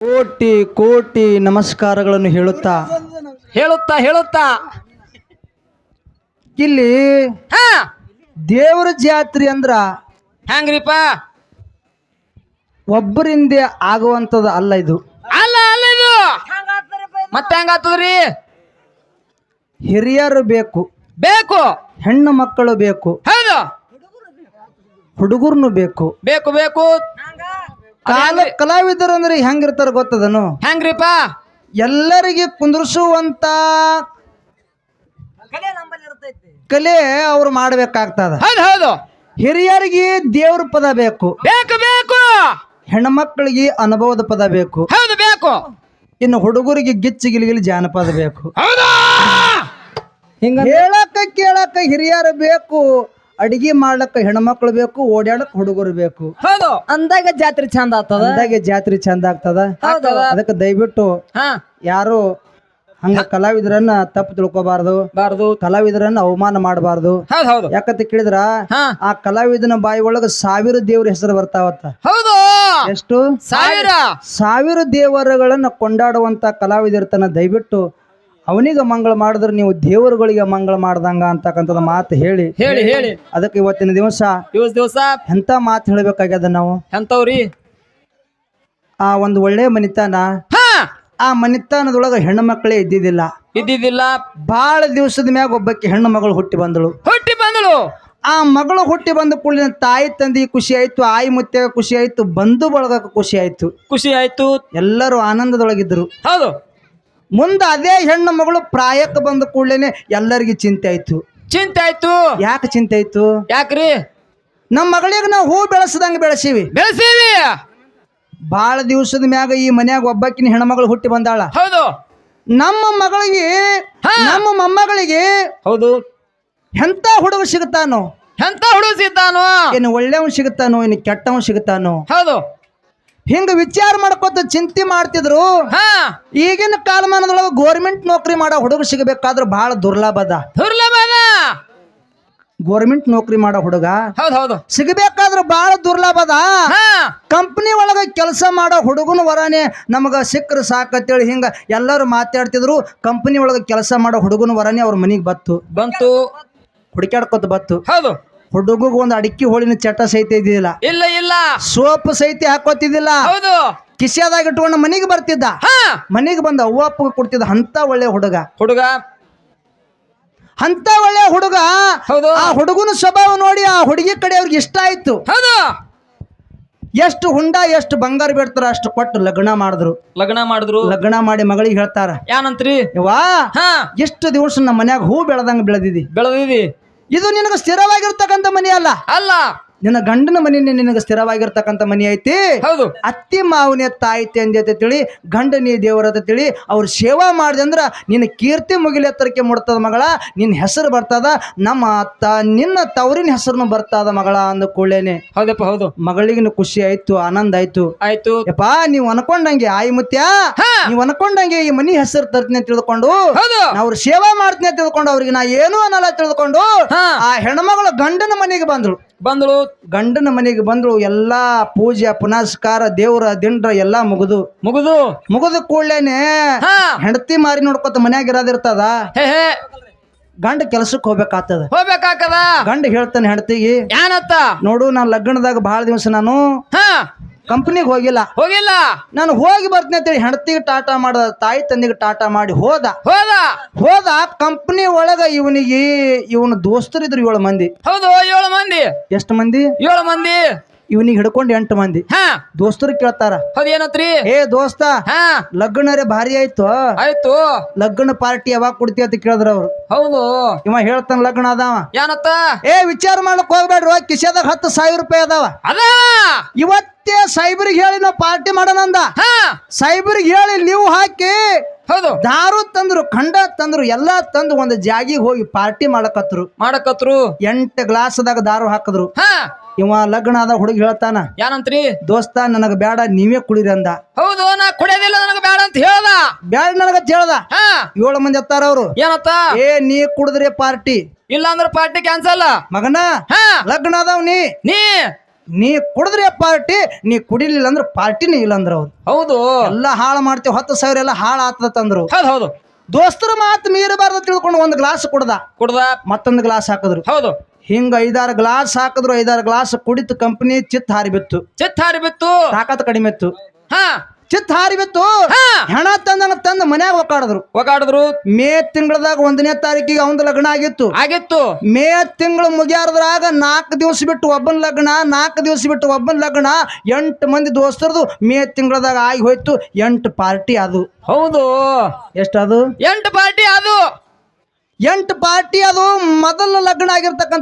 ಕೋಟಿ ಕೋಟಿ ನಮಸ್ಕಾರಗಳನ್ನು ಹೇಳುತ್ತಾ? ಹೇಳುತ್ತಾ ಹೇಳುತ್ತಾ? ಇಲ್ಲಿ ಹಾ. ದೇವರ ಜಾತ್ರೆ ಅಂದ್ರ ಹೆಂಗ್ರಿಪ್ಪ ಒಬ್ಬರಿಂದ ಆಗುವಂತದ ಅಲ್ಲ ಇದು. ಅಲ್ಲ ಅಲ್ಲ ಇದು. ಮತ್ತೆ ಹೆಂಗಾತದ್ರಿ ಹಿರಿಯರು ಬೇಕು. ಬೇಕು. ಹೆಣ್ಣು ಮಕ್ಕಳು ಬೇಕು. ಹೌದು. ಹುಡುಗರ್ನು ಬೇಕು. ಬೇಕು ಬೇಕು. ಕಾಲ ಕಲಾವಿದರು ಅಂದ್ರೆ ಹೆಂಗಿರ್ತಾರ ಗೊತ್ತದನು? ಹೆಂಗ್ರಿಪ್ಪ? ಎಲ್ಲರಿಗೆ ಕುಂದ್ರಿಸುವಂತ ಕಲೆ ಅವ್ರು ಮಾಡ್ಬೇಕಾಗ್ತದ. ಹೌದು ಹೌದು. ಹಿರಿಯರಿಗೆ ದೇವ್ರ ಪದ ಬೇಕು. ಬೇಕು ಬೇಕು. ಹೆಣ್ಮಕ್ಳಿಗೆ ಅನುಭವದ ಪದ ಬೇಕು. ಹೌದು ಬೇಕು. ಇನ್ನು ಹುಡುಗರಿಗೆ ಗಿಚ್ಚಿ ಗಿಲಿಗಿಲಿ ಜಾನಪದ ಬೇಕು. ಹೌದಾ? ಹಿಂಗ ಹೇಳಕ್ಕ ಕೇಳಕ್ಕ ಹಿರಿಯರು ಬೇಕು. ಅಡಿಗೆ ಮಾಡ್ಲಕ್ಕ ಹೆಣ್ಮಕ್ಳು ಬೇಕು ಓಡಾಡಕ್ ಹುಡುಗರು ಬೇಕು. ಹೌದು. ಅಂದಾಗ ಜಾತ್ರೆ ಚಂದ ಆಗ್ತದ? ಅಂದಾಗೆ ಜಾತ್ರೆ ಚಂದ ಆಗ್ತದ. ಅದಕ್ಕ ಅದಕ್ಕೆ ದಯವಿಟ್ಟು ಹಾ. ಯಾರು ಹಂಗ ಕಲಾವಿದರನ್ನ ತಪ್ಪು ತಿಳ್ಕೊಬಾರ್ದು. ಬಾರದು. ಕಲಾವಿದರನ್ನ ಅವಮಾನ ಮಾಡಬಾರ್ದು. ಹೌದು ಹೌದು. ಯಾಕಂತ ಕೇಳಿದ್ರ ಹಾ. ಆ ಕಲಾವಿದನ ಬಾಯಿ ಒಳಗ ಸಾವಿರ ದೇವ್ರ ಹೆಸರು ಬರ್ತಾವತ್ತ. ಹೌದು. ಎಷ್ಟು? ಸಾವಿರ. ಸಾವಿರ ದೇವರುಗಳನ್ನ ಕೊಂಡಾಡುವಂತ ಕಲಾವಿದರ್ತನ ದಯವಿಟ್ಟು ಅವನಿಗೆ ಮಂಗಳ ಮಾಡಿದ್ರೆ ನೀವು ದೇವರುಗಳಿಗೆ ಮಂಗಳ ಮಾಡ್ದಂಗ ಅಂತಕ್ಕಂಥದ್ದು ಮಾತು ಹೇಳಿ. ಹೇಳಿ ಹೇಳಿ. ಅದಕ್ಕೆ ಇವತ್ತಿನ ದಿವಸ ದಿವಸ ದಿವಸ ಎಂತ ಮಾತು ಹೇಳಬೇಕಾಗ್ಯದ ನಾವು? ಎಂತವ್ರಿ? ಆ ಒಂದು ಒಳ್ಳೆ ಮನಿತಾನ. ಹಾ! ಆ ಮನಿತಾನದೊಳಗ ಹೆಣ್ಣು ಮಕ್ಕಳೇ ಇದ್ದಿದ್ದಿಲ್ಲ. ಇದ್ದಿದ್ದಿಲ್ಲ. ಬಹಳ ದಿವಸದ ಮ್ಯಾಗ ಒಬ್ಬಕ್ಕೆ ಹೆಣ್ಣು ಮಗಳು ಹುಟ್ಟಿ ಬಂದಳು. ಹುಟ್ಟಿ ಬಂದಳು. ಆ ಮಗಳು ಹುಟ್ಟಿ ಬಂದ ಕೂಡಲಿನ ತಾಯಿ ತಂದಿ ಖುಷಿ ಆಯ್ತು ಆಯಿ ಮುತ್ಯಾಗ ಖುಷಿ ಆಯ್ತು ಬಂಧು ಬಳಗಕ್ಕೆ ಖುಷಿ ಆಯ್ತು. ಖುಷಿ ಆಯ್ತು. ಎಲ್ಲರೂ ಆನಂದದೊಳಗಿದ್ರು ಹೌದು. ಮುಂದೆ ಅದೇ ಹೆಣ್ಣು ಮಗಳು ಪ್ರಾಯಕ್ಕೆ ಬಂದ ಕೂಡಲೇ ಎಲ್ಲರಿಗೆ ಚಿಂತೆ ಆಯ್ತು. ಚಿಂತೆ ಆಯ್ತು? ಯಾಕೆ ಚಿಂತೆ ಆಯ್ತು? ಯಾಕ್ರಿ? ನಮ್ಮ ಮಗಳಿಗೆ ನಾವು ಹೂ ಬೆಳೆಸ್ದಂಗೆ ಬೆಳೆಸೀವಿ. ಬೆಳೆಸೀವಿ? ಭಾಳ ದಿವಸದ ಮ್ಯಾಗ ಈ ಮನ್ಯಾಗ ಒಬ್ಬಾಕಿನ ಹೆಣ್ಮಗಳು ಹುಟ್ಟಿ ಬಂದಾಳ. ಹೌದು. ನಮ್ಮ ಮಗಳಿಗೆ ಹಾ. ನಮ್ಮ ಮೊಮ್ಮಗಳಿಗೆ ಹೌದು. ಎಂತ ಹುಡುಗ ಸಿಗುತ್ತಾನೋ? ಎಂತ ಹುಡುಗ ಸಿಗ್ತಾನೋ? ಏನು ಒಳ್ಳೆಯವನು ಸಿಗುತ್ತಾನೋ ಇನ್ನು ಕೆಟ್ಟವನು ಸಿಗುತ್ತಾನೋ? ಹೌದು. ಹಿಂಗ ವಿಚಾರ ಮಾಡ್ಕೊತ ಚಿಂತೆ ಮಾಡ್ತಿದ್ರು. ಈಗಿನ ಕಾಲಮಾನದೊಳಗೆ ಗೋರ್ಮೆಂಟ್ ನೌಕರಿ ಮಾಡೋ ಹುಡುಗ ಸಿಗಬೇಕಾದ್ರೆ ಬಹಳ ದುರ್ಲಭದ ದುರ್ಲಭದ ಗೋರ್ಮೆಂಟ್ ನೌಕರಿ ಮಾಡೋ ಹುಡುಗ ಸಿಗಬೇಕಾದ್ರೆ ಬಹಳ ದುರ್ಲಭದ ಹಾ. ಕಂಪ್ನಿ ಒಳಗ ಕೆಲಸ ಮಾಡೋ ಹುಡುಗನ ವರನೇ ನಮಗ ಸಿಕ್ಕರು ಸಾಕತ್ತೇಳಿ ಹಿಂಗ ಎಲ್ಲರೂ ಮಾತಾಡ್ತಿದ್ರು. ಕಂಪ್ನಿ ಒಳಗ ಕೆಲಸ ಮಾಡೋ ಹುಡುಗನ ವರನೇ ಅವ್ರ ಮನೆಗೆ ಬತ್ತು ಬಂತು. ಹುಡುಕ್ಯಾಡ್ಕೊತ ಬತ್ತು ಹೌದು. ಹುಡುಗಗ್ ಒಂದು ಅಡಿಕೆ ಹೋಳಿನ ಚಟ ಸಹಿತ ಇದಿಲ್ಲ ಇಲ್ಲ ಇಲ್ಲ ಸೋಪ್ ಸಹಿತ ಹಾಕೋತಿದ್ದಿಲ್ಲ. ಹೌದು. ಕಿಸೆದಾಗ ಇಟ್ಕೊಂಡು ಮನೆಗೆ ಬರ್ತಿದ್ದ. ಹಾ. ಮನೆಗೆ ಬಂದ ಅವ್ವಪ್ಪ ಕೊಡ್ತಿದ್ದ ಅಂತ ಒಳ್ಳೆ ಹುಡುಗ. ಹುಡುಗ? ಅಂತ ಒಳ್ಳೆ ಹುಡುಗ ಹೌದು. ಆ ಹುಡುಗನ ಸ್ವಭಾವ ನೋಡಿ ಆ ಹುಡುಗಿ ಕಡೆ ಅವ್ರಿಗೆ ಇಷ್ಟ ಆಯ್ತು. ಹೌದು. ಎಷ್ಟು ಹುಂಡ ಎಷ್ಟು ಬಂಗಾರ ಬಿಡ್ತಾರ ಅಷ್ಟು ಕೊಟ್ಟು ಲಗ್ನ ಮಾಡಿದ್ರು. ಲಗ್ನ ಮಾಡಿದ್ರು. ಲಗ್ನ ಮಾಡಿ ಮಗಳಿಗೆ ಹೇಳ್ತಾರ ಏನಂತ್ರಿ ವಾ ಹಾ. ಎಷ್ಟು ದಿವಸ ನಮ್ಮ ಮನ್ಯಾಗ ಹೂ ಬೆಳೆದಂಗ ಬೆಳೆದಿದಿ. ಬೆಳೆದಿದಿ. ಇದು ನಿನಗೆ ಸ್ಥಿರವಾಗಿರ್ತಕ್ಕಂಥ ಮನೆ ಅಲ್ಲ. ಅಲ್ಲ. ನಿನ್ನ ಗಂಡನ ಮನೆ ನಿನಗೆ ಸ್ಥಿರವಾಗಿರ್ತಕ್ಕಂಥ ಮನೆ ಐತಿ. ಹೌದು. ಅತ್ತಿ ಮಾವನ ತಾಯಿತಿ ಅಂದಿ ತಿಳಿ ಗಂಡನಿ ದೇವರ ದೇವರ ತಿಳಿ ಅವ್ರ ಸೇವಾ ಮಾಡಿದೆ ಅಂದ್ರೆ ನಿನ್ನ ಕೀರ್ತಿ ಮುಗಿಲ ಎತ್ತರಕ್ಕೆ ಮುಡ್ತದ ಮಗಳ ನಿನ್ನ ಹೆಸರು ಬರ್ತದ ನಮ್ಮ ಅತ್ತ ನಿನ್ನ ತವರಿನ ಹೆಸರು ಬರ್ತದ ಮಗಳ ಅಂದ ಕೂಡಲೇನೆ. ಹೌದಪ್ಪ ಹೌದು. ಮಗಳಿಗಿನ ಖುಷಿ ಆಯ್ತು ಆನಂದ ಆಯ್ತು. ಆಯ್ತು. ಯಪ್ಪಾ ನೀವು ಅನ್ಕೊಂಡಂಗೆ ಆಯಿ ಮುತ್ಯ? ನೀವು ಅನ್ಕೊಂಡಂಗೆ ಈ ಮನಿ ಹೆಸರು ತರ್ತೀನಿ ಅಂತ ತಿಳ್ಕೊಂಡು ಹೌದು. ಅವ್ರ ಸೇವಾ ಮಾಡ್ತೀನಿ ಅಂತ ತಿಳ್ಕೊಂಡು ಅವ್ರಿಗೆ ನಾ ಏನು ಅನ್ನಲ್ಲ ತಿಳ್ಕೊಂಡು ಆ ಹೆಣ್ಮಗಳು ಗಂಡನ ಮನೆಗೆ ಬಂದಳು. ಬಂದಳು. ಗಂಡನ ಮನೆಗೆ ಬಂದಳು ಎಲ್ಲಾ ಪೂಜೆ ಪುನಸ್ಕಾರ ದೇವ್ರ ದಿಂಡ್ರ ಎಲ್ಲಾ ಮುಗಿದು. ಮುಗಿದು. ಮುಗಿದ ಕೂಡ್ಲೇನೆ ಹಾ. ಹೆಂಡತಿ ಮಾರಿ ನೋಡ್ಕೊತ ಮನ್ಯಾಗ ಇರೋದಿರ್ತದ ಹೇ ಹೇ. ಗಂಡ ಕೆಲ್ಸಕ್ಕೆ ಹೋಗ್ಬೇಕಾಗ್ತದ. ಹೋಗ್ಬೇಕಾಕದ ಗಂಡ ಹೇಳ್ತಾನೆ ಹೆಂಡತಿಗೆ ನೋಡು ನಾನು ಲಗ್ನದಾಗ ಬಹಳ ದಿವಸ ನಾನು ಹಾ. ಕಂಪ್ನಿಗೆ ಹೋಗಿಲ್ಲ. ಹೋಗಿಲ್ಲ. ನಾನು ಹೋಗಿ ಬರ್ತೀನಿ ಅಂತೇಳಿ ಹೆಂಡತಿಗೆ ಟಾಟಾ ಮಾಡ ತಾಯಿ ತಂದೆಗೆ ಟಾಟಾ ಮಾಡಿ ಹೋದ. ಹೋದ. ಹೋದ ಕಂಪ್ನಿ ಒಳಗ ಇವನಿಗೆ ಇವನ ದೋಸ್ತರಿದ್ರು ಏಳು ಮಂದಿ. ಹೌದು ಏಳು ಮಂದಿ. ಎಷ್ಟು ಮಂದಿ? ಏಳು ಮಂದಿ. ಇವನಿಗೆ ಹಿಡ್ಕೊಂಡು ಎಂಟು ಮಂದಿ. ಹಾ. ದೋಸ್ತರು ಕೇಳ್ತಾರ. ಹೌದು ಏನತ್ರಿ? ಏ ದೋಸ್ತ ಹಾ. ಲಗ್ನರೇ ಭಾರಿ ಆಯ್ತು. ಆಯ್ತು. ಲಗ್ನ ಪಾರ್ಟಿ ಯಾವಾಗ ಕೊಡ್ತಿ ಅಂತ ಕೇಳಿದ್ರ ಅವ್ರು. ಹೌದು. ಇವ ಹೇಳ್ತಾನ ಲಗ್ನ ಅದಾವ. ಏನತ್ತ? ಏ ವಿಚಾರ ಮಾಡಕ್ ಹೋಗ್ಬೇಡ್ರಿ ಕಿಶೆದಾಗ ಹತ್ತು ಸಾವಿರ ರೂಪಾಯಿ ಅದಾವ. ಅದ? ಇವತ್ತೇ ಸೈಬರಿಗೆ ಹೇಳಿ ನಾವು ಪಾರ್ಟಿ ಮಾಡೋಣಂದ ಹಾ. ಸೈಬ್ರಿಗೆ ಹೇಳಿ ನೀವು ಹಾಕಿ ಹೌದು. ದಾರು ತಂದ್ರು ಖಂಡ ತಂದ್ರು ಎಲ್ಲಾ ತಂದು ಒಂದು ಜಾಗಿಗೆ ಹೋಗಿ ಪಾರ್ಟಿ ಮಾಡಕತ್ರು. ಮಾಡಕತ್ರು. ಎಂಟು ಗ್ಲಾಸ್ದಾಗ ದಾರು ಹಾಕಿದ್ರು. ಹಾ. ಇವ ಲಗ್ನ ಆದ ಹುಡುಗಿ ಹೇಳ್ತಾನ ಏನಂತ್ರಿ ದೋಸ್ತ ನನಗ ಬೇಡ ನೀವೇ ಕುಡಿರಿ ಅಂದ. ಹೌದು ನಾ ಕುಡಿಯೋದಿಲ್ಲ ನನಗೆ ಬೇಡ ಅಂತ ಹೇಳ್ದ. ಬ್ಯಾಡ ನನಗ ಹೇಳ್ದ. ಹಾ. ಏಳು ಮಂದಿ ಎತ್ತಾರ ಅವ್ರು. ಏನತ್ತ? ಏ ನೀ ಕುಡಿದ್ರಿ ಪಾರ್ಟಿ. ಇಲ್ಲ ಅಂದ್ರೆ ಪಾರ್ಟಿ ಕ್ಯಾನ್ಸಲ್. ಮಗನ ಹಾ. ಲಗ್ನ ಅದಾವ್ ನೀ. ನೀ. ನೀ ಕುಡಿದ್ರೆ ಪಾರ್ಟಿ ನೀ ಕುಡಿಲಿಲ್ಲ ಅಂದ್ರೆ ಪಾರ್ಟಿನೇ ಇಲ್ಲ ಅಂದ್ರ ಅವ್ರು. ಹೌದು. ಎಲ್ಲ ಹಾಳು ಮಾಡ್ತೇವೆ ಹತ್ತು ಸಾವಿರ ಎಲ್ಲ ಹಾಳು ಆತದಂದ್ರು ಹೌದು ಹೌದು. ದೋಸ್ತರ ಮಾತು ಮೀರಬಾರ್ದು ತಿಳ್ಕೊಂಡು ಒಂದು ಗ್ಲಾಸ್ ಕುಡ್ದ. ಕುಡ್ದ. ಮತ್ತೊಂದು ಗ್ಲಾಸ್ ಹಾಕಿದ್ರು. ಹೌದು. ಹಿಂಗ ಐದಾರು ಗ್ಲಾಸ್ ಹಾಕಿದ್ರು ಐದಾರು ಗ್ಲಾಸ್ ಕುಡಿತು ಕಂಪನಿ ಚಿತ್ ಹಾರಿಬಿತ್ತು ಚಿತ್ ಹಾರಿ ಬಿತ್ತು. ತಾಕತ್ ಕಡಿಮೆ ಇತ್ತು. ಹಾ. ಚಿತ್ ಹಾರಿಬಿತ್ತು ಹೆಣ ತಂದ ತಂದ ಮನ್ಯಾಗ ಒಕ್ಕಾಡಿದ್ರು. ಒಗಾಡಿದ್ರು ಮೇ ತಿಂಗಳದಾಗ ಒಂದನೇ ತಾರೀಕಿಗೆ ಅವನ ಲಗ್ನ ಆಗಿತ್ತು. ಆಗಿತ್ತು. ಮೇ ತಿಂಗಳು ಮುಗಿಯಾರದ್ರಾಗ ನಾಲ್ಕು ದಿವಸ ಬಿಟ್ಟು ಒಬ್ಬನ ಲಗ್ನ ನಾಲ್ಕು ದಿವಸ ಬಿಟ್ಟು ಒಬ್ಬನ ಲಗ್ನ ಎಂಟು ಮಂದಿ ದೋಸ್ತರದು ಮೇ ತಿಂಗಳದಾಗ ಆಗಿ ಹೋಯ್ತು. ಎಂಟು ಪಾರ್ಟಿ ಅದು. ಹೌದು. ಎಷ್ಟದು? ಎಂಟು ಪಾರ್ಟಿ ಅದು. ಎಂಟು ಪಾರ್ಟಿ ಅದು ಮೊದಲ ಲಗ್ನ ಆಗಿರ್ತಕ್ಕಂಥ